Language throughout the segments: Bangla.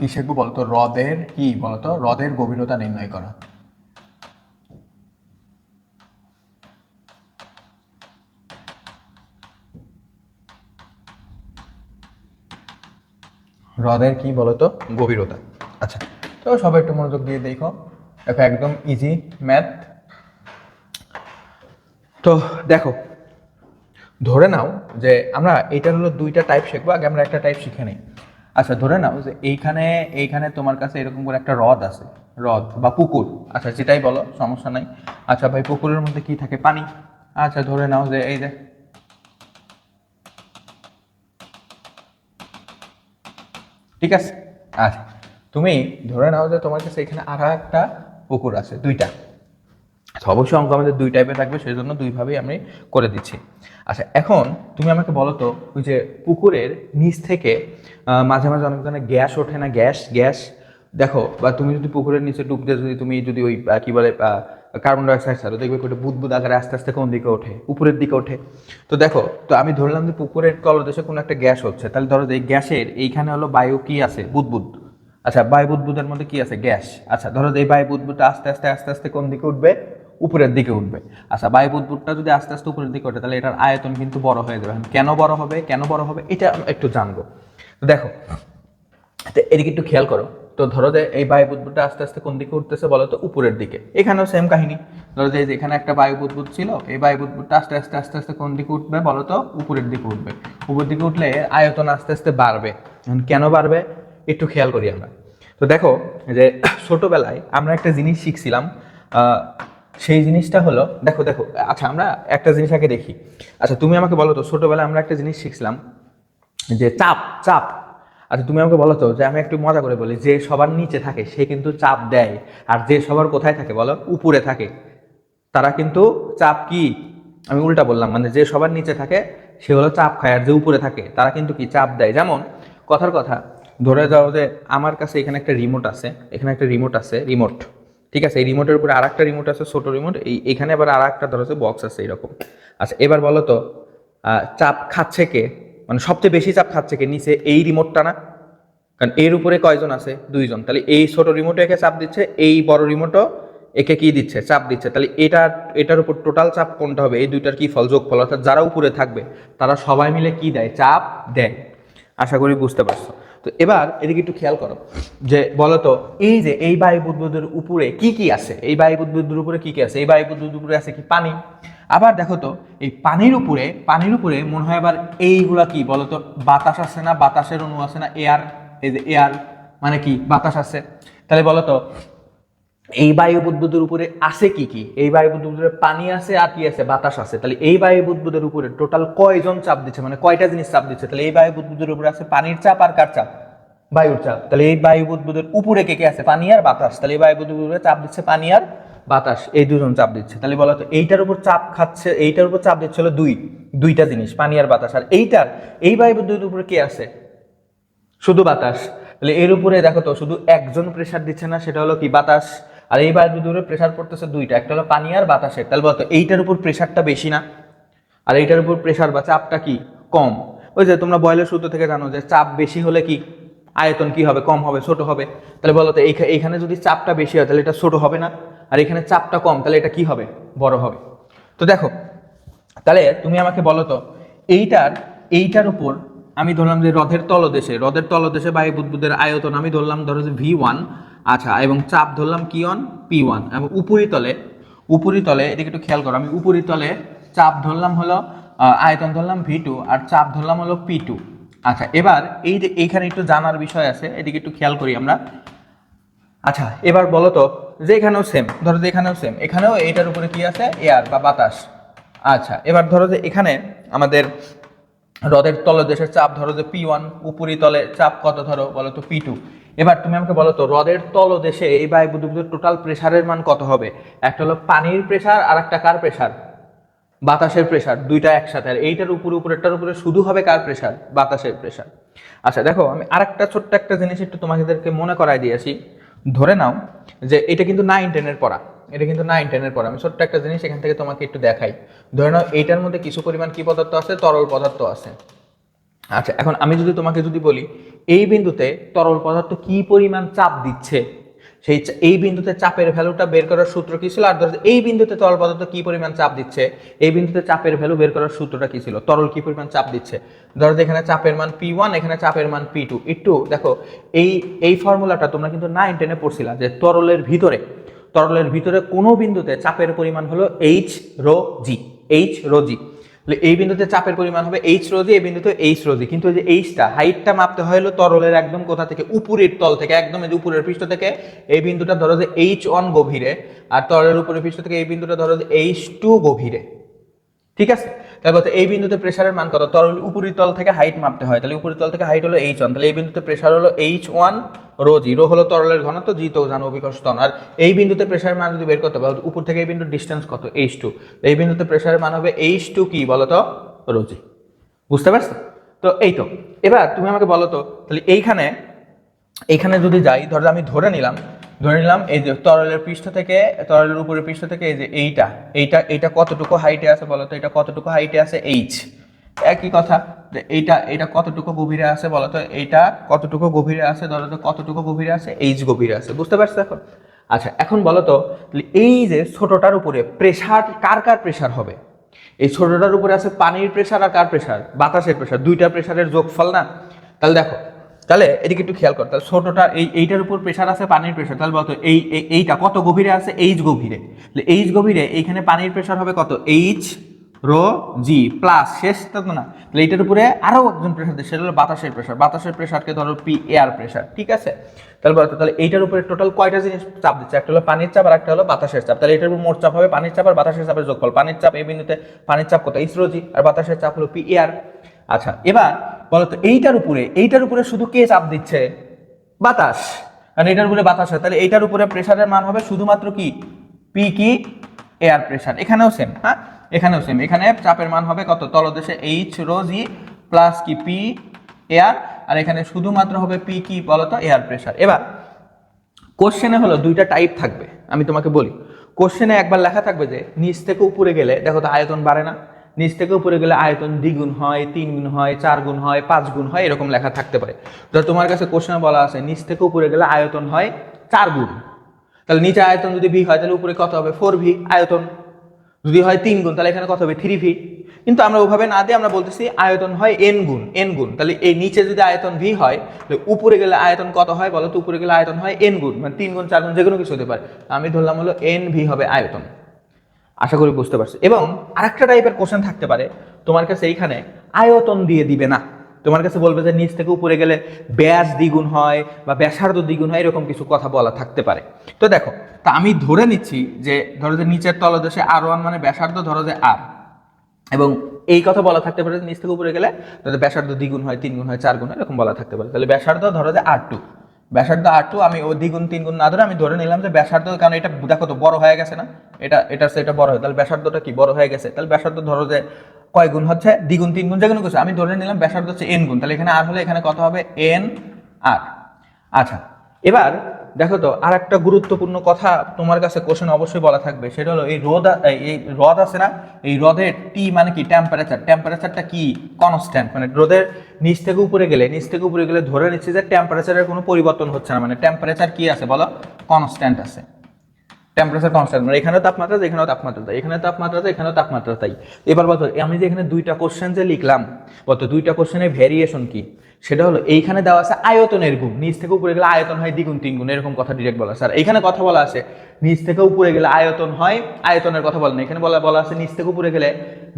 কি শিখব বলতো হ্রদের কি বলতো? হ্রদের গভীরতা নির্ণয় করা। হ্রদের কি বলতো? গভীরতা। আচ্ছা তো সবাই একটু মনোযোগ দিয়ে দেখো। দেখো, একদম ইজি ম্যাথ তো দেখো, ধরে নাও যে আমরা এইটার হলো দুইটা টাইপ শিখব, আগে আমরা একটা টাইপ শিখে নিই। আচ্ছা ধরে নাও যে এইখানে এইখানে তোমার কাছে এরকম করে একটা হ্রদ আছে, হ্রদ বা পুকুর। আচ্ছা যেটাই বলো, সমস্যা নাই। আচ্ছা ভাই, পুকুরের মধ্যে কি থাকে? পানি। আচ্ছা ধরে নাও যে এই যে ঠিক আছে। আচ্ছা তুমি ধরে নাও যে তোমার কাছে এখানে আর একটা পুকুর আছে, দুইটা। অবশ্যই অঙ্ক আমাদের দুই টাইপের থাকবে সেই জন্য দুইভাবেই আমি করে দিচ্ছি। আচ্ছা এখন তুমি আমাকে বলো তো, ওই যে পুকুরের নিচ থেকে মাঝে মাঝে অনেক ধরনের গ্যাস ওঠে না? Gas gas? দেখো, বা তুমি যদি পুকুরের নিচে ডুব দিয়ে যদি তুমি যদি ওই কি বলে কার্বন ডাইঅক্সাইড ছাড়ো, দেখবে ওটা বুদবুদ আকারে আস্তে আস্তে কোন দিকে ওঠে? উপরের দিকে ওঠে। তো দেখো, তো আমি ধরলাম যে পুকুরের তলদেশে কোনো একটা গ্যাস হচ্ছে। তাহলে ধরো যে এই গ্যাসের এইখানে হলো বায়ু কি আছে? বুদবুদ। আচ্ছা বায়ু বুদবুদের মধ্যে কি আছে? গ্যাস। আচ্ছা ধরো যে এই বায়ু বুদবুদটা আস্তে আস্তে আস্তে আস্তে কোন দিকে উঠবে? উপরের দিকে উঠবে। আচ্ছা বায়ু বুদবুদটা যদি আস্তে আস্তে উপরের দিকে ওঠে, তাহলে এটার আয়তন কিন্তু বড় হয়ে যাবে। কেন বড় হবে, কেন বড় হবে, এটা একটু জানব। তো দেখো, তো এদিকে একটু খেয়াল করো। তো ধরো যে এই বায়ু বুদবুদটা আস্তে আস্তে কোন দিকে উঠতেছে বলো তো, উপরের দিকে। এখানেও সেম কাহিনী। ধরো যে এখানে একটা বায়ু বুদবুদ ছিল, এই বায়ু বুদবুদটা আস্তে আস্তে আস্তে আস্তে কোন দিকে উঠবে বলো তো, উপরের দিকে উঠবে। উপরের দিকে উঠলে আয়তন আস্তে আস্তে বাড়বে। কেন বাড়বে, একটু খেয়াল করি আমরা। তো দেখো যে ছোটবেলায় আমরা একটা জিনিস শিখছিলাম সেই জিনিসটা হলো, দেখো দেখো আচ্ছা আমরা একটা জিনিস আগে দেখি। আচ্ছা তুমি আমাকে বলো তো, ছোটবেলায় আমরা একটা জিনিস শিখছিলাম যে চাপ চাপ। আচ্ছা তুমি আমাকে বলো তো, যে আমি একটু মজা করে বলি, যে সবার নিচে থাকে, সে কিন্তু চাপ দেয়, আর যে সবার কোথায় থাকে বলো, উপরে থাকে। তারা কিন্তু চাপ কি? আমি উল্টা বললাম মানে যে সবার নিচে থাকে, সে হলো চাপ খায়, আর যে উপরে থাকে, তারা কিন্তু কি চাপ দেয়? যেমন, কথার কথা, ধরে যাও যে আমার কাছে এখানে একটা রিমোট আছে, এখানে একটা রিমোট আছে রিমোট ঠিক আছে, এই রিমোটের উপরে আর একটা রিমোট আছে, ছোটো রিমোট এই এখানে আবার আর একটা ধরো বক্স আছে এরকম। আচ্ছা এবার বলো তো চাপ খাচ্ছে কে? মানে সবচেয়ে বেশি চাপ খাচ্ছে কে? নিচে এই রিমোটটা না? কারণ এর উপরে কয়জন আছে? দুইজন। তাহলে এই ছোট রিমোটে একে চাপ দিচ্ছে, এই বড় রিমোটও একে কি দিচ্ছে? চাপ দিচ্ছে। তাহলে এটা, এটার উপর টোটাল চাপ কোনটা হবে? এই দুইটার কি ফল যোগ ফল অর্থাৎ যারা উপরে থাকবে, তারা সবাই মিলে কি দেয়? চাপ দেয়। আশা করি বুঝতে পারছ। তো এবার এদিকে একটু খেয়াল করো, যে বলতো, এই যে এই বায়ু বুদ্বুদের উপরে কি কি আছে? এই বায়ু বুদ্বুদের উপরে কি কি আছে? এই বায়ু বুদ্বুদের উপরে আছে কি পানি? আবার দেখো তো, এই পানির উপরে পানির উপরে মনে হয় আবার এইগুলা কি বলতো, বাতাস আছে না, বাতাসের অণু আছে না এয়ার এই যে এয়ার মানে কি, বাতাস আছে। তাহলে বলো তো এই বায়ু বুদ্বুদের উপরে আছে কি কি? এই বায়ু বুদ্বুদের পানি আছে আর কি আছে, বাতাস আছে। তাহলে এই বায়ু বুদ্বুদের উপরে টোটাল কয়জন চাপ দিচ্ছে? মানে কয়টা জিনিস চাপ দিচ্ছে? তাহলে এই বায়ু বুদ্বুদের উপরে আছে পানির চাপ আর কার চাপ? বায়ুর চাপ। তাহলে এই বায়ু বুদ্বুদের উপরে কে কে আছে? পানি আর বাতাস। তাহলে এই বায়ু উপরে চাপ দিচ্ছে পানি আর বাতাস। এই দুজন চাপ দিচ্ছে। তাহলে বলো তো, এইটার উপর চাপ খাচ্ছে, এইটার উপর চাপ দিচ্ছে হলো দুই। দুইটা জিনিস, পানি আর বাতাস। আর এইটার, এই বায়ু বুদ্বুদের উপরে কে আছে? শুধু বাতাস। তাহলে এর উপরে দেখো তো, শুধু একজন প্রেসার দিচ্ছে না, সেটা হলো কি? বাতাস। আর এই বায়ু উপরে প্রেসার পড়তেছে দুইটা, একটা হলো পানি আর বাতাসের তাহলে বলতো, এইটার উপর প্রেসারটা বেশি না। আর এইটার উপর প্রেসার বা চাপটা কি? কম। ওই যে তোমরা বয়লের সূত্র থেকে জানো যে চাপ বেশি হলে কি? আয়তন কি হবে? কম হবে, ছোট হবে। তাহলে বলো তো এইখা- এইখানে যদি চাপটা বেশি হয়, তাহলে এটা ছোট হবে না। আর এখানে চাপটা কম, তাহলে এটা কি হবে? বড় হবে। তো দেখো, তাহলে তুমি আমাকে বলো তো, এইটার এইটার উপর আমি ধরলাম যে হ্রদের তলদেশে হ্রদের তলদেশে বায়ু বুদ্বুদের আয়তন আমি ধরলাম ধরো যে ভি ওয়ান আচ্ছা এবং চাপ ধরলাম কি ওয়ান পি ওয়ান এবং উপরিতলে উপরিতলে এদিকে একটু খেয়াল করো, আমি উপরিতলে চাপ ধরলাম হলো আয়তন ধরলাম ভি টু আর চাপ ধরলাম হলো পি টু আচ্ছা এবার এই যে এইখানে একটু জানার বিষয় আছে, এদিকে একটু খেয়াল করি আমরা। আচ্ছা এবার বলো তো, যে এখানেও সেম ধরো যে এখানেও সেম এখানেও এইটার উপরে কি আছে? এয়ার বা বাতাস। আচ্ছা এবার ধরো যে এখানে আমাদের হ্রদের তলদেশের চাপ, ধরো যে পি ওয়ান উপরিতলে চাপ কত ধরো? বলো তো পি টু এবার তুমি আমাকে বলো তো, হ্রদের তলদেশে এই বায়ু বুদ্বুদের টোটাল প্রেসারের মান কত হবে? একটা হলো পানির প্রেসার আর একটা কার প্রেশার বাতাসের প্রেশার দুইটা একসাথে। আর এইটার উপরে, উপরেরটার উপরে শুধু হবে কার প্রেসার বাতাসের প্রেসার আচ্ছা দেখো, আমি আরেকটা ছোট্ট একটা জিনিস একটু তোমাদেরকে মনে করাই দিয়েছি ধরে নাও যে এটা কিন্তু নাইন টেনের পড়া। এটা কিন্তু নাইন টেনের পড়া আমি ছোট্ট একটা জিনিস এখান থেকে তোমাকে একটু দেখাই। ধরে নাও, এইটার মধ্যে কিছু পরিমাণ কি পদার্থ আছে? তরল পদার্থ আছে। আচ্ছা এখন আমি যদি তোমাকে যদি বলি, এই বিন্দুতে তরল পদার্থ কি পরিমাণ চাপ দিচ্ছে? সেই এই বিন্দুতে চাপের ভ্যালুটা বের করার সূত্র কি ছিল? আর ধরো, এই বিন্দুতে তরল পদার্থ কি পরিমাণ চাপ দিচ্ছে? এই বিন্দুতে চাপের ভ্যালু বের করার সূত্রটা কি ছিল? তরল কি পরিমাণ চাপ দিচ্ছে? ধরো এখানে চাপের মান পি ওয়ান এখানে চাপের মান পি টু একটু দেখো, এই এই ফর্মুলাটা তোমরা কিন্তু নাইন টেনে পড়ছিলা যে তরলের ভিতরে তরলের ভিতরে কোনো বিন্দুতে চাপের পরিমাণ হলো H rho G H rho G এই বিন্দুতে চাপের পরিমাণ হবে এইচ রোজি এই বিন্দুতে এইচ রোজি কিন্তু যে এইচটা হাইটটা মাপতে হয় হলো তরলের একদম কোথা থেকে? উপরের তল থেকে, একদম এই উপরের পৃষ্ঠ থেকে। এই বিন্দুটা ধরো যে এইচ ওয়ান গভীরে, আর তরলের উপরের পৃষ্ঠ থেকে এই বিন্দুটা ধরো যে এইচ টু গভীরে। ঠিক আছে? তারপর এই বিন্দুতে প্রেসারের মান কত? তরল উপরি তল থেকে হাইট মাপতে হয়। তাহলে উপরি তল থেকে হাইট হলো এইচ ওয়ান তাহলে এই বিন্দুতে প্রেসার হলো H one rho G rho হলো তরলের ঘনত্ব জি তো জানো অভিকর্ষ আর এই বিন্দুতে প্রেসারের মান যদি বের করতে পারো উপর থেকে এই বিন্দুর ডিস্টেন্স কত? এইচ টু এই বিন্দুতে প্রেসারের মান হবে এইচ টু কি বলো তো রো জি বুঝতে পারছ? তো এই তো। এবার তুমি আমাকে বলো তো, তাহলে এইখানে এইখানে যদি যাই, ধরো আমি ধরে নিলাম ধরে নিলাম, এই যে তরলের পৃষ্ঠ থেকে, তরলের উপরের পৃষ্ঠ থেকে এই যে এইটা এইটা এইটা কতটুকু হাইটে আছে বলো তো? এটা কতটুকু হাইটে আছে এইচ একই কথা, যে এইটা এটা কতটুকু গভীরে আছে বলো তো? এইটা কতটুকু গভীরে আছে ধরো তো? কতটুকু গভীরে আছে? এইচ গভীরে আছে, বুঝতে পারছ এখন? আচ্ছা এখন বলো তো এই যে ছোটটার উপরে প্রেসার কার কার প্রেসার হবে? এই ছোটটার উপরে আছে পানির প্রেসার আর কার প্রেসার বাতাসের প্রেসার দুইটা প্রেসারের যোগফল না? তাহলে দেখো তাহলে এদিকে একটু খেয়াল কর, তাহলে ছোটটা এই, এইটার উপর প্রেসার আছে পানির প্রেসার তাহলে বলতো এই, এই- এইটা কত গভীরে আছে? এইচ গভীরে। এইচ গভীরে, এইখানে পানির প্রেসার হবে কত? এইচ রো জি প্লাস শেষটা তো না। তাহলে এইটার উপরে আরও একজন প্রেসার দিচ্ছে, সেটা হলো বাতাসের প্রেসার বাতাসের প্রেসারকে ধরো পি এয়ার প্রেসার ঠিক আছে? তাহলে বলতো, তাহলে এইটার উপরে টোটাল কয়টা জিনিস চাপ দিচ্ছে? একটা হলো পানির চাপ আর একটা হলো বাতাসের চাপ। তাহলে এটার উপর মোট চাপ হবে পানির চাপ আর বাতাসের চাপের যোগফল। পানির চাপ এই বিন্দুতে পানির চাপ কত? এইচ রো জি আর বাতাসের চাপ হলো পি এয়ার আচ্ছা এবার বলতো, এইটার উপরে এইটার উপরে শুধু কে চাপ দিচ্ছে? বাতাস। কারণ এটার উপরে বাতাস হয়, তাহলে এইটার উপরে প্রেশারের মান হবে শুধুমাত্র কি? পি কি? এয়ার প্রেশার এখানেও সেম হ্যাঁ? এখানেও সেম এখানে চাপের মান হবে কত? তলদেশে এইচ রো জি প্লাস কি? পি এয়ার আর এখানে শুধুমাত্র হবে পি কি বলতো? এয়ার প্রেশার এবার কোশ্চেনে হলো দুইটা টাইপ থাকবে, আমি তোমাকে বলি। কোশ্চেনে একবার লেখা থাকবে যে, নিচ থেকে উপরে গেলে, দেখো তো আয়তন বাড়ে না। নিচ থেকে উপরে গেলে আয়তন দ্বিগুণ হয়, তিন গুণ হয়, চার গুণ হয়, পাঁচ গুণ হয়, এরকম লেখা থাকতে পারে। ধর তোমার কাছে কোশ্চেন বলা আছে, নিচ থেকে উপরে গেলে আয়তন হয় চার গুণ। তাহলে নিচে আয়তন যদি ভি হয়, তাহলে উপরে কত হবে? ফোর ভি আয়তন। যদি হয় তিন গুণ, তাহলে এখানে কত হবে? Three V. কিন্তু আমরা ওভাবে না দিয়ে আমরা বলতেছি আয়তন হয় এন গুণ এন গুণ। তাহলে এই নিচে যদি আয়তন ভি হয়, তাহলে উপরে গেলে আয়তন কত হয় বলো তো? উপরে গেলে আয়তন হয় এন গুণ। মানে তিন গুণ, চার গুণ যে কোনো কিছু হতে পারে। আমি ধরলাম হলো এন ভি হবে আয়তন। আশা করি বুঝতে পারছ। এবং আরেকটা টাইপের কোশ্চেন থাকতে পারে, তোমার কাছে এইখানে আয়তন দিয়ে দিবে না। তোমার কাছে বলবে যে নিচ থেকে উপরে গেলে ব্যাস দ্বিগুণ হয় বা ব্যাসার্ধ দ্বিগুণ হয়, এরকম কিছু কথা বলা থাকতে পারে। তো দেখো, তা আমি ধরে নিচ্ছি যে ধরো যে নিচের তলদেশে আর ওয়ান মানে ব্যাসার্ধ, ধরো যে আর এবং এই কথা বলা থাকতে পারে নিচ থেকে উপরে গেলে ব্যাসার্ধ দ্বিগুণ হয় তিন গুণ হয় চার গুণ হয়, এরকম বলা থাকতে পারে। তাহলে ব্যাসার্ধ, ধরো যে আর টু ব্যাসার্ধ আর টু আমি ও দ্বিগুণ তিন গুণ না ধরে আমি ধরে নিলাম যে ব্যাসার্ধ, কারণ এটা দেখো তো, বড় হয়ে গেছে না? এটা এটা সেটা বড় হয় তাহলে ব্যাসার্ধটা কি? বড় হয়ে গেছে। তাহলে ব্যাসার্ধ ধরো যে কয় গুণ হচ্ছে? দ্বিগুণ তিন গুণ যে কোনো কিছু। আমি ধরে নিলাম ব্যাসার্ধ হচ্ছে এন গুণ। তাহলে এখানে আর হলে এখানে কত হবে? এন আর আচ্ছা এবার দেখো তো আর একটা গুরুত্বপূর্ণ কথা তোমার কাছে কোশ্চেন অবশ্যই বলা থাকবে, সেটা হলো এই রোদ এই- হ্রদ রদ আছে না, এই হ্রদের টি মানে কি? টেম্পারেচার টেম্পারেচারটা কি? কনস্ট্যান্ট মানে রোদের নিচ থেকে উপরে গেলে, নিচ থেকে উপরে গেলে ধরে নিচ্ছে যে টেম্পারেচারের কোনো পরিবর্তন হচ্ছে না। মানে টেম্পারেচার কি আছে বলো? কনস্ট্যান্ট আছে। টেম্পারেচার কনস্ট্যান্ট মানে এখানেও তাপমাত্রা এখানেও তাপমাত্রা তাই এখানে তাপমাত্রা তাই এখানেও তাপমাত্রা তাই। এবার বলতো, আমি যে এখানে দুইটা কোশ্চেন যে লিখলাম, বলতো দুইটা কোশ্চেনের ভ্যারিয়েশন কি? সেটা হলো, এইখানে দেওয়া আছে আয়তনের গুণ, নিচ থেকে উপরে গেলে আয়তন হয় দ্বিগুণ তিন গুণ এরকম কথা ডিরেক্ট বলা আর এখানে কথা বলা আছে, নিচ থেকে উপরে গেলে আয়তন হয়, আয়তনের কথা বলা না। এখানে বলা বলা আছে নিচ থেকে উপরে গেলে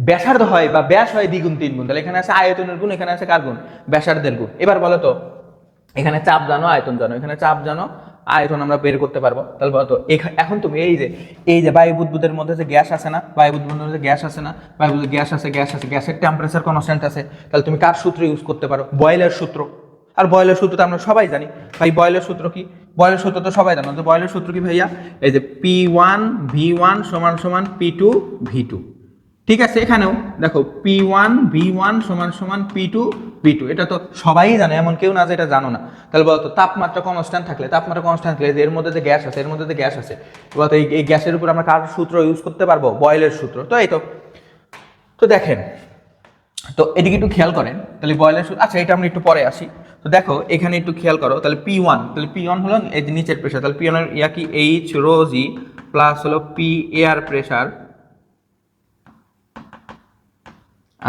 ব্যাসার্ধ হয় বা ব্যাস হয় দ্বিগুণ তিন গুণ তাহলে এখানে আছে আয়তনের গুণ, এখানে আছে কার গুণ? ব্যাসার্ধের গুণ। এবার বলো তো এখানে চাপ জানো, আয়তন জানো, এখানে চাপ জানো আয়তন আমরা বের করতে পারব। তাহলে বলতো এখা- এখন তুমি এই যে এই যে বায়ু বুদবুদের মধ্যে যে গ্যাস আছে না, বায়ু বুদবুদের মধ্যে গ্যাস আছে না, বায়ু গ্যাস আছে গ্যাস আছে, গ্যাসের টেম্পারেচার কনস্ট্যান্ট আছে, তাহলে তুমি কার সূত্র ইউজ করতে পারো? বয়েলের সূত্র। আর বয়েলের সূত্র তো আমরা সবাই জানি। ভাই বয়েলের সূত্র কি? বয়েলের সূত্র তো সবাই জানো। তো বয়েলের সূত্র কি ভাইয়া? এই যে পি ওয়ান ভি ওয়ান সমান সমান পি টু ভি টু ঠিক আছে, এখানেও। দেখো পি ওয়ান ভি ওয়ান সমান সমান পি টু পি টু এটা তো সবাই জানে, এমন কেউ না যে এটা জানো না। তাহলে বলতো, তাপমাত্রা কনস্ট্যান্ট থাকলে, তাপমাত্রা কনস্ট্যান্ট থাকলে এর মধ্যে যে গ্যাস আছে, এর মধ্যে যে গ্যাস আছে, বলতো এই গ্যাসের উপর আমরা কার সূত্র ইউজ করতে পারব? বয়েলের সূত্র। তো এই তো। তো দেখেন, তো এদিকে একটু খেয়াল করেন। তাহলে বয়লের সূত্র আচ্ছা এটা আমরা একটু পরে আসি। তো দেখো, এখানে একটু খেয়াল করো, তাহলে পি ওয়ান তাহলে পি ওয়ান হলো এই নিচের প্রেশার তাহলে পি ওয়ানের ইয়া কি? এইচ রো জি প্লাস হলো পি এয়ার প্রেশার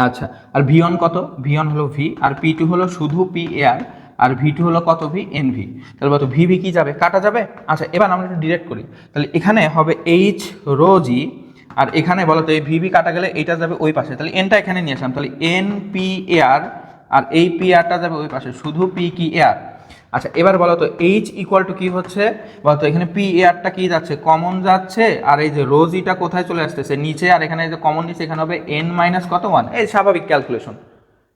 আচ্ছা আর ভি ওয়ান কত? ভি ওয়ান হলো ভি আর পি টু হলো শুধু পি এয়ার আর ভি টু হলো কত ভি এন ভি তাহলে বলতো ভি ভি কি যাবে? কাটা যাবে? আচ্ছা এবার আমরা একটু ডিরেক্ট করি। তাহলে এখানে হবে এইচ রো জি আর এখানে বলো তো এই ভি ভি কাটা গেলে এইটা যাবে ওই পাশে। তাহলে এনটা এখানে নিয়ে আসলাম। তাহলে এন পি এয়ার আর এই পি আরটা যাবে ওই পাশে। শুধু পি কি এয়ার আচ্ছা এবার বলো তো এইচ ইকুয়াল টু কি হচ্ছে? বলো তো, এখানে পি এয়ারটা কি যাচ্ছে? কমন যাচ্ছে, আর এই যে রোজিটা কোথায় চলে আসতেছে নিচে, আর এখানে যে কমন নিচে, এখানে হবে এন মাইনাস কত? ওয়ান এই স্বাভাবিক ক্যালকুলেশন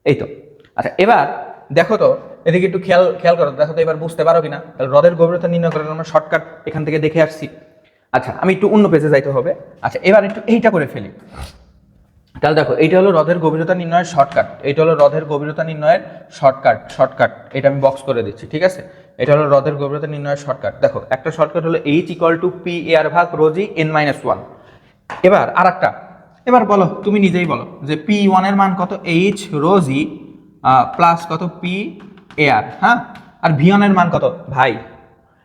এই তো। আচ্ছা এবার দেখো তো, এদিকে একটু খেয়াল খেয়াল করো। দেখো তো, এবার বুঝতে পারো কিনা? তাহলে হ্রদের গভীরতা নির্ণয় করার আমরা শর্টকাট এখান থেকে দেখে আসছি। আচ্ছা আমি একটু অন্য পেজে যাইতে হবে। আচ্ছা এবার একটু এইটা করে ফেলি। তাহলে দেখো, এইটা হলো হ্রদের গভীরতা নির্ণয়ের শর্টকাট এটা হলো হ্রদের গভীরতা নির্ণয়ের শর্টকাট শর্টকাট এটা আমি বক্স করে দিচ্ছি, ঠিক আছে? এটা হলো হ্রদের গভীরতা নির্ণয়ের শর্টকাট দেখো, একটা শর্টকাট হলো H equal to P air ভাগ রোজি এন মাইনাস ওয়ান এবার আর একটা এবার বলো, তুমি নিজেই বলো যে পি ওয়ানের মান কত? এইচ রোজি প্লাস কত পি এয়ার হ্যাঁ? আর ভি ওয়ানের মান কত? ভাই,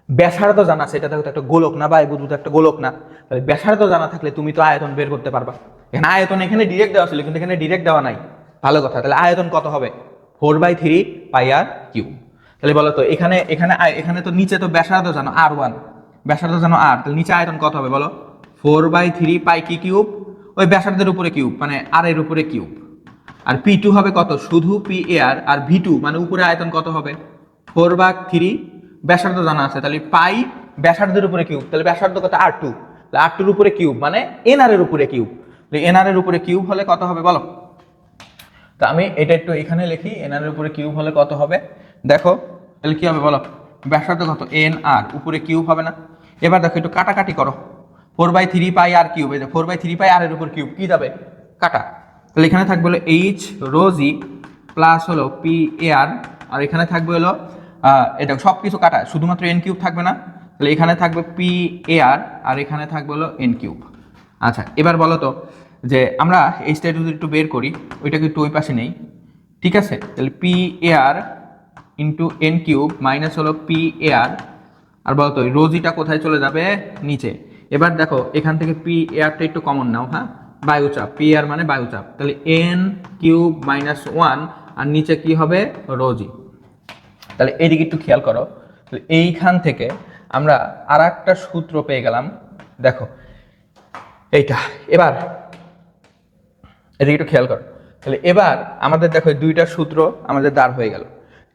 ব্যাসার্ধ জানা সেটা দেখো তো একটা গোলক না, বা তো একটা গোলক না। তাহলে ব্যাসার্ধ জানা থাকলে তুমি তো আয়তন বের করতে পারবা। এখানে আয়তন এখানে ডিরেক্ট দেওয়া ছিল, কিন্তু এখানে ডিরেক্ট দেওয়া নাই। ভালো কথা, তাহলে আয়তন কত হবে? Four by three pi R cube তাহলে বলো তো, এখানে এখানে এখানে তো নিচে তো ব্যাসার্ধ জানো আর ওয়ান ব্যাসার্ধ জানো আর তাহলে নিচে আয়তন কত হবে বলো? ফোর বাই থ্রি পাই কি কিউব ওই ব্যাসার্ধের উপরে কিউব মানে আর এর উপরে কিউব আর পি টু হবে কত? শুধু পি এ আর আর ভি টু মানে উপরে আয়তন কত হবে? ফোর বাই থ্রি ব্যাসার্ধ জানা আছে, তাহলে পাই ব্যাসার্ধের উপরে কিউব তাহলে ব্যাসার্ধ কত? আর টু আর টুর উপরে কিউব মানে এনআর এর উপরে কিউব এনআর এর উপরে কিউব হলে কত হবে বলো? তা আমি এটা একটু এখানে লিখি, এনআর এর উপরে কিউব হলে কত হবে? দেখো, তাহলে কি হবে বলো? ব্যাসার্ধ কত এন আর উপরে কিউব হবে না। এবার দেখো, একটু কাটাকাটি করো। Four by three pi R cube, এই যে four by three pi R এর উপর কিউব, কি যাবে? কাটা। তাহলে এখানে থাকবে হলো এইচ রোজি প্লাস হলো পি এ আর আর এখানে থাকবে হলো এটা সব কিছু কাটা, শুধুমাত্র এন কিউব থাকবে না। তাহলে এখানে থাকবে পি এয়ার আর এখানে থাকবে হলো এন কিউব। আচ্ছা এবার বলো তো যে আমরা এই স্টেট যদি একটু বের করি ওইটাকে একটু ওই পাশে নেই। ঠিক আছে? তাহলে P A R into N cube minus হলো পি এ আর আর বলতো রোজিটা কোথায় চলে যাবে? নিচে। এবার দেখো, এখান থেকে পি এয়ারটা একটু কমন নাও হ্যাঁ? বায়ুচাপ। পি এয়ার মানে বায়ুচাপ। তাহলে এন কিউব মাইনাস ওয়ান আর নিচে কি হবে? রোজি। তাহলে এইদিকে একটু খেয়াল করো। তাহলে এইখান থেকে আমরা আর সূত্র পেয়ে গেলাম। দেখো, এইটা। এবার এদিকে একটু খেয়াল করো। তাহলে এবার আমাদের দেখো দুইটা সূত্র আমাদের দাঁড় হয়ে গেল।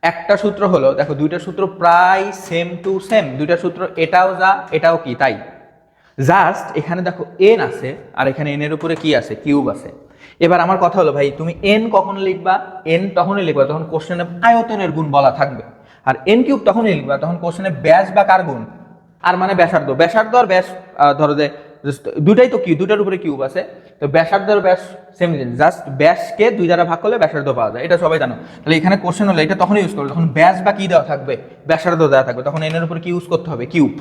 একটা সূত্র হলো, দেখো দুইটা সূত্র প্রায় সেম টু সেম দুইটা সূত্র এটাও যা, এটাও কি, তাই। জাস্ট এখানে দেখো এন আছে, আর এখানে এনের উপরে কি আছে, কিউব আছে। এবার আমার কথা হলো ভাই, তুমি এন কখন লিখবা? এন তখনই লিখবা তখন কোশ্চেনে আয়তনের গুণ বলা থাকবে। আর এন কিউব তখনই লিখবা তখন কোশ্চেনে ব্যাস বা কার গুণ? আর মানে ব্যাসার্ধ। ব্যাসার্ধ আর ব্যাস ধরো যে দুটাই তো কিউ দুটার উপরে কিউব আছে। তো ব্যাসার্ধ আর ব্যাস সেম জাস্ট ব্যাসকে দুই দ্বারা ভাগ করলে ব্যাসার্ধ পাওয়া যায়। এটা সবাই জানো। তাহলে এখানে কোশ্চেন হলো, এটা তখন ইউজ করবে যখন ব্যাস বা কি দেওয়া থাকবে, ব্যাসার্ধ দেওয়া থাকবে, তখন এনের উপরে কি ইউজ করতে হবে? কিউব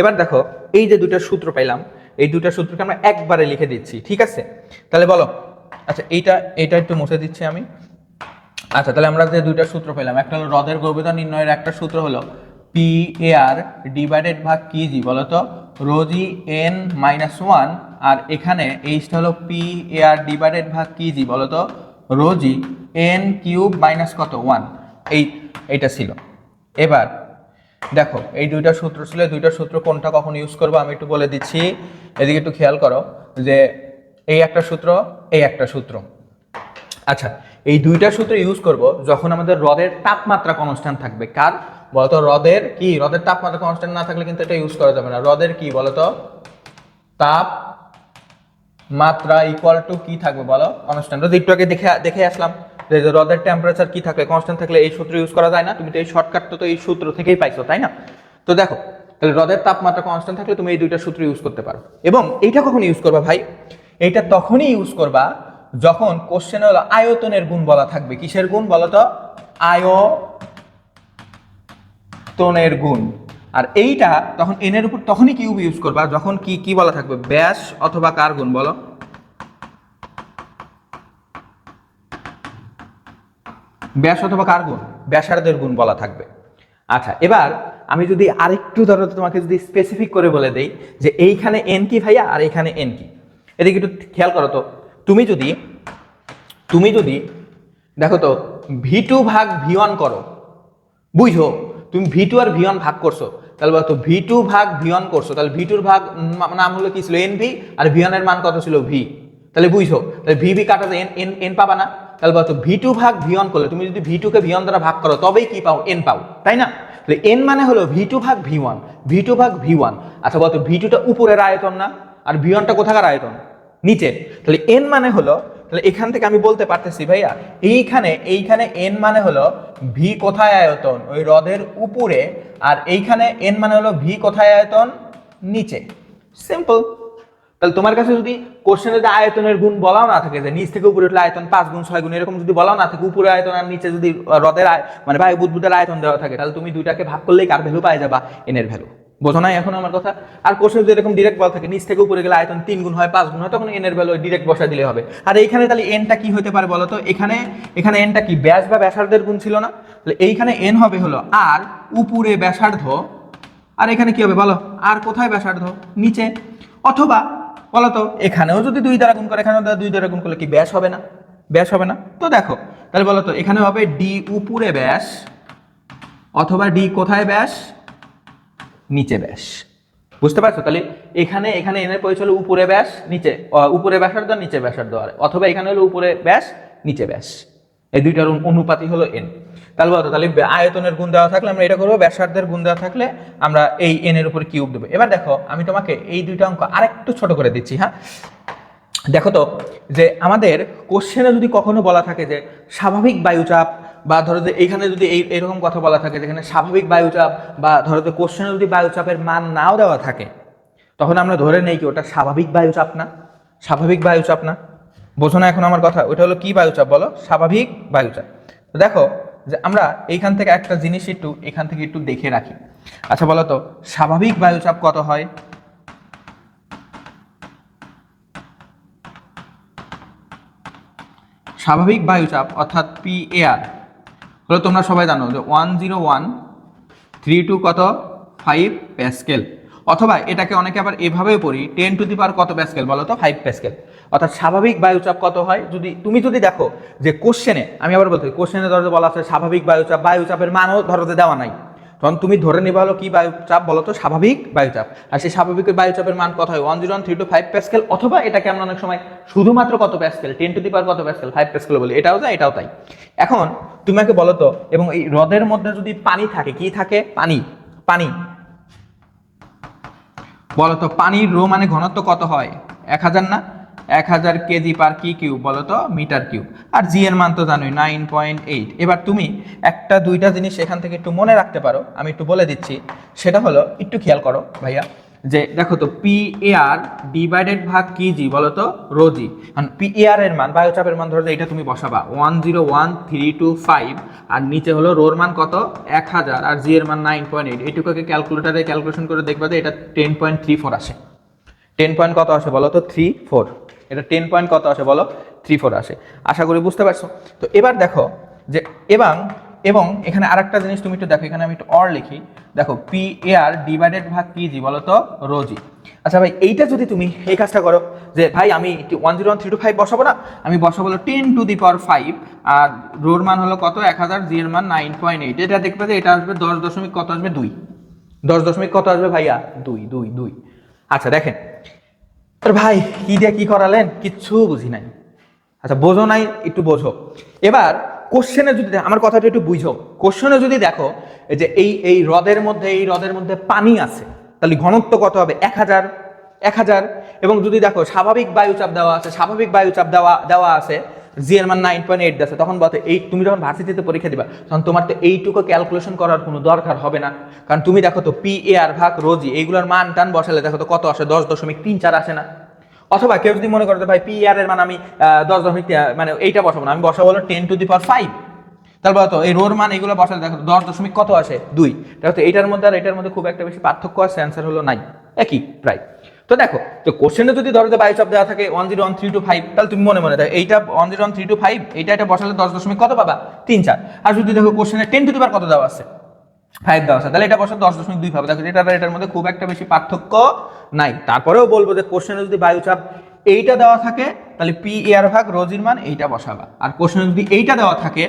এবার দেখো, এই যে দুইটা সূত্র পাইলাম, এই দুইটা সূত্রকে আমরা একবারে লিখে দিচ্ছি, ঠিক আছে? তাহলে বলো আচ্ছা এইটা এইটা একটু মুছে দিচ্ছি আমি। আচ্ছা তাহলে আমরা যে দুইটা সূত্র পেলাম একটা হলো হ্রদের গভীরতা নির্ণয়ের একটা সূত্র হলো পি এআর ডিভাইডেড ভাগ কিজি বলতো? Rho G N minus one আর এখানে এইচটা হলো পি এআর ডিভাইডেড ভাগ কিজি বলতো? Rho G N cube minus কত? ওয়ান এই, এইটা ছিল। এবার, দেখো, এই দুইটা সূত্র ছিল দুইটা সূত্র কোনটা কখন ইউজ করব আমি একটু বলে দিচ্ছি। এদিকে একটু খেয়াল করো যে এই একটা সূত্র, এই একটা সূত্র। আচ্ছা এই দুইটা সূত্র ইউজ করব যখন আমাদের হ্রদের তাপমাত্রা কনস্ট্যান্ট থাকবে। কার? বলতো হ্রদের কি? হ্রদের তাপমাত্রা কনস্ট্যান্ট না থাকলে কিন্তু এটা ইউজ করা যাবে না। হ্রদের কি বলতো? তাপ মাত্রা ইকুয়াল টু কি থাকবে বলো? কনস্ট্যান্ট যদি একটু আগে দেখে দেখে আসলাম যে হ্রদের টেম্পারেচার কি থাকলে কনস্ট্যান্ট থাকলে এই সূত্র ইউজ করা যায় না? তুমি তো এই শর্টকাট তো এই সূত্র থেকেই পাইছো, তাই না? তো দেখো, তাহলে হ্রদের তাপমাত্রা কনস্ট্যান্ট থাকলে তুমি এই দুইটা সূত্র ইউজ করতে পারো। এবং এইটা কখন ইউজ করবা ভাই? এইটা তখনই ইউজ করবা যখন কোশ্চেনে হলো আয়তনের গুণ বলা থাকবে। কিসের গুণ বলো তো আয়তনের গুণ। আর এইটা তখন এনের উপর তখনই কিউব ইউজ করবা, যখন কি কি বলা থাকবে? ব্যাস অথবা কার গুণ বলো? ব্যাস অথবা কার গুণ? ব্যাসার্ধের গুণ বলা থাকবে। আচ্ছা এবার আমি যদি আরেকটু ধরো তোমাকে যদি স্পেসিফিক করে বলে দেই যে এইখানে এন কি ভাইয়া আর এইখানে এন কি? এদিকে একটু খেয়াল করো তো। তুমি যদি তুমি যদি, দেখো তো ভি টু ভাগ ভি ওয়ান করো, বুঝো? তুমি ভি টু আর ভি ভাগ করছ, তাহলে বলতো ভি টু ভাগ ভি করছ, তাহলে ভি টুর ভাগ নাম হলো কি ছিল এন ভি আর ভি মান কত ছিল ভি তাহলে বুঝছ, তাহলে ভি ভি কাটাতে এন এন এন পাবা না। তাহলে বলতো ভি টু ভাগ ভি করলে তুমি যদি ভি টুকে ভি দ্বারা ভাগ করো, তবেই কি পাও? এন পাও, তাই না? তাহলে এন মানে হলো ভি টু ভাগ ভি ওয়ান ভি টু ভাগ ভি ওয়ান আচ্ছা বলতো ভি টুটা উপরের আয়তন না, আর ভি কোথাকার আয়তন? নিচে তাহলে এন মানে হলো তাহলে এখান থেকে আমি বলতে পারতেছি, ভাইয়া, এইখানে এইখানে এন মানে হলো ভি কোথায় আয়তন? ওই হ্রদের উপরে, আর এইখানে এন মানে হলো ভি কোথায় আয়তন? নিচে। সিম্পল তাহলে তোমার কাছে যদি কোশ্চেনে যদি আয়তনের গুণ বলাও না থাকে, যে নিচ থেকে উপরে উঠলে আয়তন পাঁচ গুণ, ছয় গুণ, এরকম যদি বলাও না থাকে, উপরে আয়তন আর নিচে যদি হ্রদের মানে বায়ু বুদবুদের আয়তন দেওয়া থাকে, তাহলে তুমি দুইটাকে ভাগ করলেই কার ভ্যালু পাই যাবা? এনের ভ্যালু বোঝো নাই এখন আমার কথা? আর কোশ্চেন যদি এরকম ডিরেক্ট বল থাকে, নিচ থেকে উপরে গেলে আয়তন তিন গুণ হয়, পাঁচ গুণ হয়, তখন এনের ভ্যালু ডিরেক্ট বসা দিলে হবে। আর এইখানে তাহলে এনটা কি হতে পারে বলো তো? এখানে এখানে এনটা কি, ব্যাস বা ব্যাসার্ধের গুণ ছিল না? তাহলে এইখানে এন হবে হলো আর উপরে ব্যাসার্ধ। আর এখানে কি হবে বলো? আর কোথায় ব্যাসার্ধ? নিচে। অথবা, বলো তো, এখানেও যদি দুই দ্বারা গুণ করে, এখানেও দুই দ্বারা গুণ করলে কি ব্যাস হবে না? ব্যাস হবে না? তো দেখো, তাহলে বলো তো এখানে হবে ডি উপরে ব্যাস, অথবা ডি কোথায় ব্যাস? নিচে ব্যাস। বুঝতে পারছ? তাহলে এখানে এখানে এনের পরিচয় হলো উপরে ব্যাস, নিচে উপরে ব্যাসার্ধ, নিচে ব্যাসার্ধ আর। অথবা এখানে হলো উপরে ব্যাস, নিচে ব্যাস। এই দুইটার অনু- অনুপাতই হলো এন তাহলে বলতো তাহলে আয়তনের গুণ দেওয়া থাকলে আমরা এটা করব, ব্যাসার্ধের গুণ দেওয়া থাকলে আমরা এই এন এর উপর কিউব দেবো। এবার দেখো, আমি তোমাকে এই দুইটা অঙ্ক আরেকটু ছোট করে দিচ্ছি হ্যাঁ? দেখো তো, যে আমাদের কোশ্চেনে যদি কখনো বলা থাকে যে স্বাভাবিক বায়ুচাপ বা ধরো যে এইখানে যদি এই, এরকম কথা বলা থাকে, যেখানে স্বাভাবিক বায়ুচাপ বা ধরো যে কোশ্চেনে যদি বায়ুচাপের মান নাও দেওয়া থাকে, তখন আমরা ধরে নেই কি ওটা স্বাভাবিক বায়ুচাপ না? স্বাভাবিক বায়ুচাপ না? বোঝো না এখন আমার কথা, ওটা হলো কি বায়ুচাপ বলো? স্বাভাবিক বায়ুচাপ। তো দেখো যে আমরা এইখান থেকে একটা জিনিস একটু, এখান থেকে একটু দেখে রাখি। আচ্ছা বলো তো, স্বাভাবিক বায়ুচাপ কত হয়? স্বাভাবিক বায়ুচাপ অর্থাৎ পি এআর হলো তোমরা সবাই জানো যে one zero one three two কত? Five pascal. অথবা এটাকে অনেকে আবার এভাবেও পড়ি, টেন টু দি পার কত প্যাসকেল বলো তো? Five pascal. অর্থাৎ স্বাভাবিক বায়ুচাপ কত হয়? যদি তুমি যদি দেখো যে কোশ্চেনে আমি আবার বলতে কোশ্চেনে ধরো বলা আছে স্বাভাবিক বায়ুচাপ, বায়ুচাপের মানও ধরো দেওয়া নাই। তখন তুমি ধরে নিবা হলো কি বায়ুচাপ বলো তো? স্বাভাবিক বায়ুচাপ। আর সেই স্বাভাবিক বায়ুচাপের মান কত হয়? One zero one three two five pascal অথবা এটাকে আমরা অনেক সময় শুধুমাত্র কত pascal ten to the power কত প্যাসকেল ফাইভ প্যাসকেল বলি। এটাও তাই এটাও তাই। এখন তুমি আমাকে বলো তো, এবং এই হ্রদের মধ্যে যদি পানি থাকে, কি থাকে? পানি। পানি। বলো তো, পানির রো মানে ঘনত্ব কত হয়? এক হাজার না? এক হাজার কেজি পার কি কিউব বলো তো মিটার কিউব আর জি এর মান তো জানোই নাইন পয়েন্ট এইট এবার তুমি একটা, দুইটা জিনিস এখান থেকে একটু মনে রাখতে পারো, আমি একটু বলে দিচ্ছি। সেটা হলো, একটু খেয়াল করো ভাইয়া, যে দেখো তো পি এ আর ডিভাইডেড ভাগ কি জি বলো তো রোজি পি এ আর এর মান, বায়ুচাপের মান ধরো এটা তুমি বসাবা one zero one three two five আর নিচে হলো রোর মান কত? এক হাজার। আর জি এর মান নাইন পয়েন্ট এইট এইটুকুকে ক্যালকুলেটারে ক্যালকুলেশন করে দেখবা যে এটা টেন পয়েন্ট থ্রি ফোর আসে। টেন পয়েন্ট কত আসে বলো তো থ্রি ফোর এটা টেন পয়েন্ট কত আসে বলো? থ্রি ফোর আসে। আশা করি বুঝতে পারছ? তো এবার দেখো যে এবং এবং এখানে আরেকটা জিনিস তুমি একটু দেখো, এখানে আমি একটু অর লিখি। দেখো পি এ আর ডিভাইডেড ভাগ কি জি বলো তো রোজি আচ্ছা ভাই, এইটা যদি তুমি এই কাজটা করো, যে ভাই আমি one zero one three two five বসাবো না, আমি বসাবো হলো ten to the power five আর রোর মান হলো কত? এক হাজার জি এর মান নাইন পয়েন্ট এইট এটা দেখবে যে এটা আসবে দশ দশমিক কত আসবে দুই। দশ দশমিক কত আসবে ভাইয়া? দুই দুই দুই। আচ্ছা দেখেন। তোর ভাই, কি দিয়ে কি করালেন? কিচ্ছু বুঝি নাই। আচ্ছা বোঝো নাই, একটু বোঝো। এবার কোশ্চেনে যদি আমার কথাটা একটু বুঝো। কোশ্চেনে যদি দেখো যে এই এই হ্রদের মধ্যে, এই হ্রদের মধ্যে পানি আছে, তাহলে ঘনত্ব কত হবে? এক হাজার এক হাজার। এবং যদি দেখো, স্বাভাবিক বায়ুচাপ দেওয়া আছে, স্বাভাবিক বায়ুচাপ দেওয়া দেওয়া আছে জি এর মান নাইন পয়েন্ট এইট আছে, তখন বলতে এই তুমি যখন ভার্সিটিতে পরীক্ষা দিবা, তখন তোমার তো এইটুকু ক্যালকুলেশন করার কোনো দরকার হবে না। কারণ তুমি দেখো তো পি এ আর ভাগ রোজি, এইগুলোর মান টান বসালে দেখো তো কত আসে? দশ দশমিক তিন চার আসে না। অথবা কেউ যদি মনে করে ভাই পি আর এর মান আমি দশ দশমিক মানে এইটা বসাবো না, আমি বসাবো হলো ten to the power five তাহলে বলতো এই রোর মান এগুলো বসালে দেখো দশ দশমিক কত আসে? দুই। দেখো তো এইটার মধ্যে আর এটার মধ্যে খুব একটা বেশি পার্থক্য আছে অ্যান্সার হলো নাই। একই, প্রায়। তো দেখো, তো কোশ্চেনে যদি ধরো যে বায়ুচাপ দেওয়া থাকে one zero one three two five তাহলে তুমি মনে মনে দেখো, এইটা one zero one three two five এইটা এটা বসালে দশ দশমিক কত পাবা? তিন চার। আর যদি দেখো কোশ্চেনে টেন টু দিবার কত দেওয়া আছে? ফাইভ দেওয়া আছে, তাহলে এটা বসে দশ দশমিক দুই পাবে। দেখো, এটা এটার মধ্যে খুব একটা বেশি পার্থক্য নাই। তারপরেও বলব যে কোশ্চেনে যদি বায়ুচাপ এইটা দেওয়া থাকে, তাহলে পি এর ভাগ রোজির মান, এইটা বসাবা। আর কোশ্চেনে যদি এইটা দেওয়া থাকে,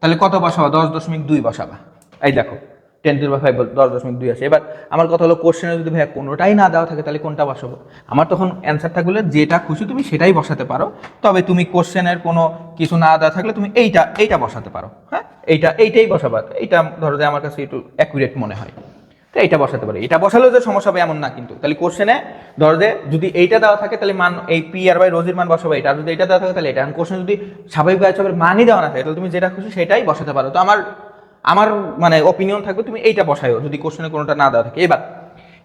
তাহলে কত বসাবা? দশ দশমিক দুই বসাবা। এই দেখো। টেন টু ফাইভ দশ দশমিক দুই আসে এবার আমার কথা হলো কোশ্চেনে যদি ভাইয়া কোনোটাই না দেওয়া থাকে, তাহলে কোনটা বসাবো? আমার তখন অ্যান্সার থাকলে যেটা খুশি তুমি সেটাই বসাতে পারো। তবে তুমি কোশ্চেনের কোনো কিছু না দেওয়া থাকলে তুমি এইটা এইটা বসাতে পারো। হ্যাঁ? এইটা, এইটাই বসাবা। এইটা ধরো যে আমার কাছে একটু অ্যাকুরেট মনে হয়। তো এইটা বসাতে পারি। এটা বসালেও যে সমস্যা হবে এমন না কিন্তু। তাহলে কোশ্চেনে ধরো যে যদি এইটা দেওয়া থাকে, তাহলে মান এই পি আর বাই রোজির মান বসাবে এটা। যদি এটা দেওয়া থাকে, তাহলে এটা। কোশ্চেন যদি স্বাভাবিক বায়ুচাপের মানই দেওয়া না থাকে, তাহলে তুমি যেটা খুশি সেটাই বসাতে পারো। তো আমার আমার মানে অপিনিয়ন থাকবে, তুমি এইটা বসাইও যদি কোশ্চেনে কোনোটা না দেওয়া থাকে। এবার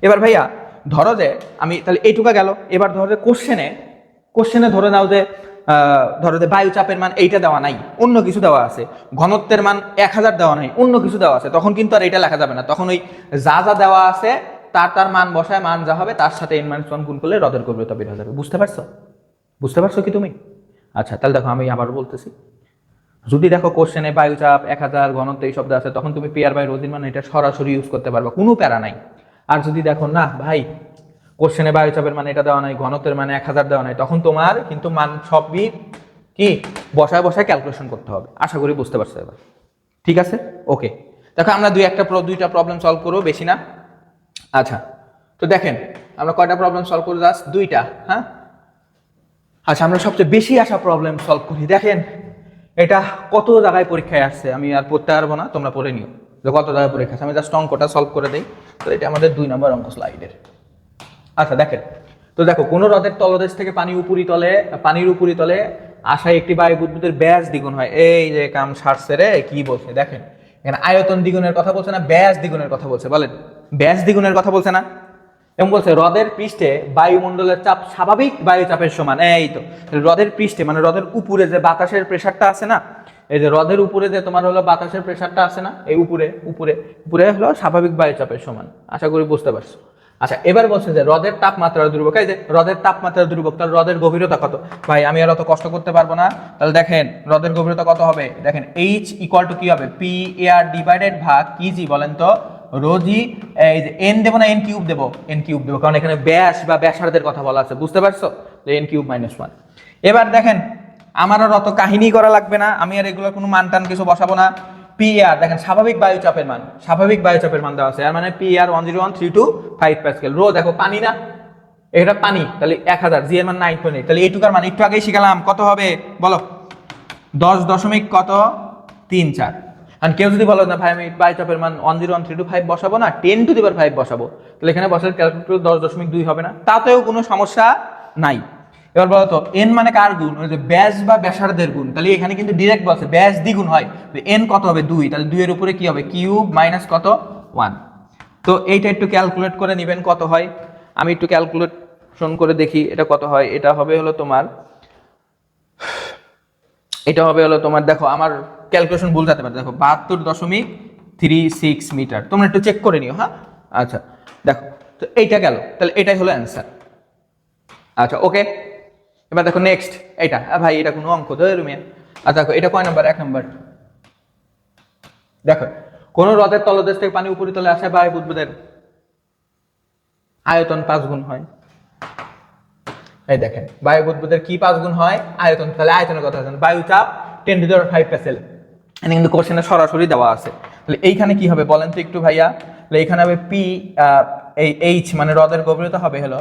এবার ভাইয়া, ধরো যে আমি তাহলে এইটুকা গেল, এবার ধরো যে কোশ্চেনে কোশ্চেনে ধরে নাও যে ধরো যে বায়ু চাপের মান এইটা দেওয়া নাই, অন্য কিছু দেওয়া আছে। ঘনত্বের মান এক হাজার দেওয়া নাই, অন্য কিছু দেওয়া আছে। তখন কিন্তু আর এটা লেখা যাবে না। তখন ওই যা যা দেওয়া আছে, তার তার মান বসায়, মান যা হবে, তার সাথে এন মাইনাস ওয়ান গুণ করলে হ্রদের গভীরতা বের হয়ে যাবে। বুঝতে পারছ? বুঝতে পারছ কি তুমি? আচ্ছা তাহলে দেখো, আমি আবার বলতেছি। যদি দেখো কোশ্চেনে বায়ুচাপ এক হাজার ঘনত্ব এই শব্দ আছে, তখন তুমি পেয়ার বাই রোজির মানে এটা সরাসরি ইউজ করতে পারবা, কোনো প্যারা নাই। আর যদি দেখো, না, ভাই কোশ্চেনে বায়ুচাপের মানে এটা দেওয়া নাই, ঘনত্বের মানে এক হাজার দেওয়া নাই, তখন তোমার কিন্তু মান সবই কি? বসায় বসায় ক্যালকুলেশন করতে হবে। আশা করি বুঝতে পারছ এবার। ঠিক আছে? ওকে দেখো, আমরা দুই একটা দুইটা প্রবলেম সলভ করব, বেশি না। আচ্ছা তো দেখেন, আমরা কয়টা প্রবলেম সলভ করে জাস্ট দুইটা হ্যাঁ? আচ্ছা আমরা সবচেয়ে বেশি আসা প্রবলেম সলভ করি। দেখেন এটা কত জায়গায় পরীক্ষায় আসছে? আমি আর পড়তে পারব না, তোমরা পড়ে নিও। যে কত জায়গায় পরীক্ষা আছে আমি জাস্ট অঙ্কটা সলভ করে দিই। তো এটা আমাদের দুই নম্বর অঙ্ক স্লাইডের আচ্ছা দেখেন। তো দেখো, কোনো হ্রদের তলদেশ থেকে পানি উপরি তলে, পানির উপরি তলে আসায় একটি বায়ু বুদ্বুদের ব্যাস দ্বিগুণ হয়। এই যে কাম সারছে রে, কি বলছে? দেখেন। এখানে আয়তন দ্বিগুণের কথা বলছে না, ব্যাস দ্বিগুণের কথা বলছে? বলেন। ব্যাস দ্বিগুণের কথা বলছে না? এবং বলছে, হ্রদের পৃষ্ঠে বায়ুমণ্ডলের চাপ স্বাভাবিক বায়ু চাপের সমান। এই তো হ্রদের পৃষ্ঠে মানে হ্রদের উপরে যে বাতাসের প্রেশারটা আছে না, এই যে হ্রদের উপরে যে তোমার হলো বাতাসের প্রেশারটা আছে না, এই উপরে উপরে উপরে হলো স্বাভাবিক বায়ু চাপের সমান। আশা করি বুঝতে পারছ। আচ্ছা এবার বলছে যে হ্রদের তাপমাত্রা ধ্রুবক, এই যে হ্রদের তাপমাত্রা ধ্রুবক, তাহলে হ্রদের গভীরতা কত? ভাই, আমি আর অত কষ্ট করতে পারব না। তাহলে দেখেন, হ্রদের গভীরতা কত হবে? দেখেন এইচ ইকুয়াল টু কি হবে? পি এ আর ডিভাইডেড ভাগ কি জি বলেন তো। রোজি এই যে এন দেবো না এন কিউব দেবো? এন কিউব দেবো, কারণ এখানে ব্যাস বা ব্যাসার্ধের কথা বলা আছে, বুঝতে পারছ? যে এন কিউব মাইনাস ওয়ান এবার দেখেন, আমার আর অত কাহিনী করা লাগবে না, আমি আর এগুলোর কোনো মান টান কিছু বসাবো না। পি আর দেখেন, স্বাভাবিক বায়ুচাপের মান, স্বাভাবিক বায়ুচাপের মান দেওয়া আছে আর মানে পি আর one zero one three two five pascal rho, দেখো, পানি না? এটা পানি, তাহলে এক হাজার জি এর মান নাইন পয়েন্ট তাহলে এইটুকার মান, একটু আগেই শিখালাম, কত হবে? বলো। দশ দশমিক কত? তিন চার। আর কেউ যদি বলো না ভাই, আমি বায়ুচাপের মান one zero one three two five বসাবো না টেন টু দিবার ফাইভ বসাবো? তাহলে এখানে বসার ক্যালকুলেটর দশ দশমিক দুই হবে না। তাতেও কোনো সমস্যা নাই। এবার বলো তো এন মানে কার গুণ? ওই যে ব্যাস বা ব্যাসার্ধের গুণ। তাহলে এখানে কিন্তু ডিরেক্ট বলছে, ব্যাস দ্বিগুণ হয়। এন কত হবে? দুই। তাহলে দুইয়ের উপরে কি হবে? কিউব মাইনাস কত? ওয়ান তো এইটা একটু ক্যালকুলেট করে নেবেন কত হয়। আমি একটু ক্যালকুলেশন করে দেখি এটা কত হয়। এটা হবে হলো তোমার, এটা হবে হলো তোমার, দেখো, আমার ক্যালকুলেশন ভুল যেতে পারে। দেখো, বাহাত্তর দশমিক থ্রি সিক্স মিটার। তোমরা একটু চেক করে নিও হ্যাঁ? আচ্ছা দেখো, তো এইটা গেল। তাহলে এটাই হলো অ্যান্সার আচ্ছা ওকে এবার দেখো নেক্সট এটা ভাই, এটা কোনো অঙ্ক তো তুমি আচ্ছা দেখো, এটা কয় নাম্বার এক নাম্বার দেখো, কোন হ্রদের তলদেশ থেকে পানি উপরিতলে আসে বায়ু বুদ্বুদের? আয়তন পাঁচ গুণ হয়। এই দেখেন, বায়ু বুদ্বুদের কি পাঁচ গুণ হয়? আয়তন, তাহলে আয়তনের কথা বায়ু চাপ টেন টু ফাইভ প্যাসেল এখানে কিন্তু কোশ্চেনে সরাসরি দেওয়া আছে। তাহলে এইখানে কি হবে বলেন তো একটু ভাইয়া? তাহলে এখানে হবে পি এই এইচ মানে হ্রদের গভীরতা হবে হলো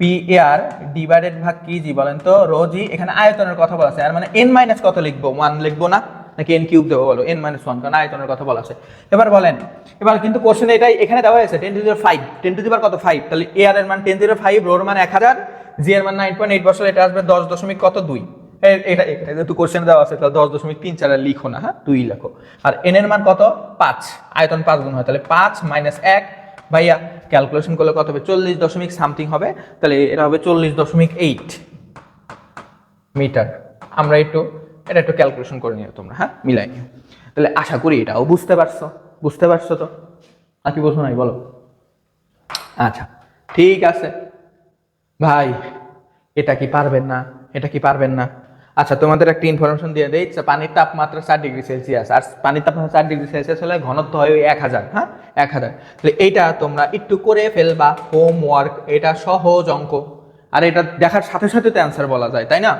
পি এআর ডিভাইডেড ভাগ কি জি বলেন তো? রোজি এখানে আয়তনের কথা বলা আছে। আর মানে এন মাইনাস কত লিখব? ওয়ান লিখব না? নাকি এন কিউব দেবো বলো? এন মাইনাস ওয়ান কারণ আয়তনের কথা বলা আছে। এবার বলেন, এবার কিন্তু কোশ্চেন এটাই এখানে দেওয়া হয়েছে ten two zero five ten to দিবার কত? ফাইভ তাহলে এ আর এর মান টেন জিরো ফাইভ রোর মান এক হাজার জি এর মান নাইন পয়েন্ট এইট বছর এটা আসবে দশ দশমিক কত? দুই। এটা এটা যেহেতু কোশ্চেন দেওয়া আছে, তাহলে দশ দশমিক তিন চার লিখো না হ্যাঁ? দুই লেখো। আর এন এর মান কত? পাঁচ। আয়তন পাঁচ গুণ হয়, তাহলে পাঁচ মাইনাস এক। ভাইয়া ক্যালকুলেশন করলে কত হবে? চল্লিশ দশমিক সামথিং হবে, তাহলে এটা হবে চল্লিশ দশমিক এইট মিটার আমরা একটু, এটা একটু ক্যালকুলেশন করে নিও তোমরা হ্যাঁ? মিলাই নিও। তাহলে আশা করি এটাও বুঝতে পারছ। বুঝতে পারছ তো? আর কি বলছো নাই, বলো। আচ্ছা ঠিক আছে। ভাই, এটা কি পারবেন না? এটা কি পারবেন না? আচ্ছা তোমাদের একটা ইনফরমেশন দিয়ে দেই পানির তাপমাত্রা চার ডিগ্রি সেলসিয়াস আর পানির তাপমাত্রা চার ডিগ্রি সেলসিয়াস হলে ঘনত্ব হয় ওই এক হাজার হ্যাঁ? এক হাজার। তাহলে এইটা তোমরা একটু করে ফেলবা হোমওয়ার্ক এটা সহজ অঙ্ক। আর এটা দেখার সাথে সাথে তো অ্যান্সার বলা যায়, তাই না?